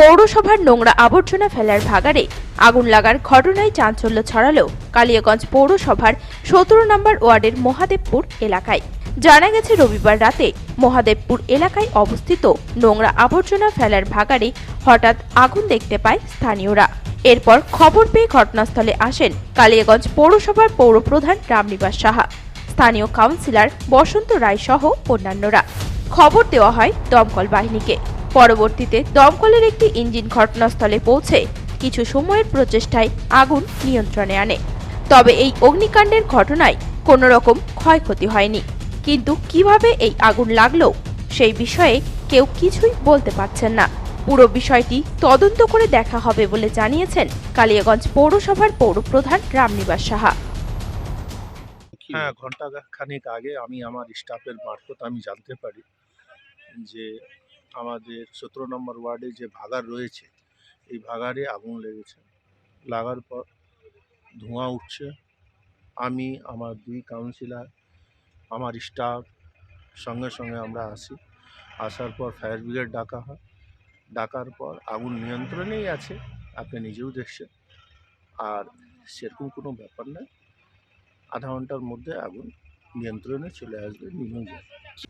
পৌরসভার নোংরা আবর্জনা ফেলার ভাগাড়ে আগুন লাগার ঘটনায় চাঞ্চল্য ছড়ালো কালিয়াগঞ্জ পৌরসভার সতেরো নম্বর ওয়ার্ডের মহাদেবপুর এলাকায়। জানা গেছে, রবিবার রাতে মহাদেবপুর এলাকায় অবস্থিত নোংরা আবর্জনা ফেলার ভাগাড়ে হঠাৎ আগুন দেখতে পায় স্থানীয়রা। এরপর খবর পেয়ে ঘটনাস্থলে আসেন কালিয়াগঞ্জ পৌরসভার পৌরপ্রধান রামনিবাস সাহা। স্থানীয় কাউন্সিলর বসন্ত রায় সহ অন্যান্যরা। খবর দেওয়া হয় দমকল বাহিনীকে। পরবর্তীতে দমকলের একটি ইঞ্জিন ঘটনাস্থলে পৌঁছে কিছু সময়ের প্রচেষ্টায় আগুন নিয়ন্ত্রণে আনে। তবে এই অগ্নিকাণ্ডের ঘটনায় কোনো রকম ক্ষয়ক্ষতি হয়নি। কিন্তু কীভাবে এই আগুন লাগল সেই বিষয়ে কেউ কিছুই বলতে পারছেন না। পুরো বিষয়টি তদন্ত করে দেখা হবে বলে জানিয়েছেন কালিয়াগঞ্জ পৌরসভার পৌরপ্রধান রামনিবাস সাহা। হ্যাঁ ঘণ্টা খানিক আগে আমি আমার স্টাফের মারফত আমি জানতে পারি যে আমাদের সতেরো নম্বর ওয়ার্ডে যে ভাগার রয়েছে, এই ভাগারে আগুন লেগেছে। লাগার পর ধোঁয়া উঠছে। আমি, আমার দুই কাউন্সিলার আমার স্টাফ সঙ্গে সঙ্গে আমরা আসি। আসার পর ফায়ার ব্রিগেড ডাকা হয়। ডাকার পর আগুন নিয়ন্ত্রণেই আছে, আপনি নিজেও দেখছেন। আর সেরকম কোনো ব্যাপার নয়। আধা ঘণ্টার মধ্যে আগুন নিয়ন্ত্রণে চলে আসবে, নিভে যাবে।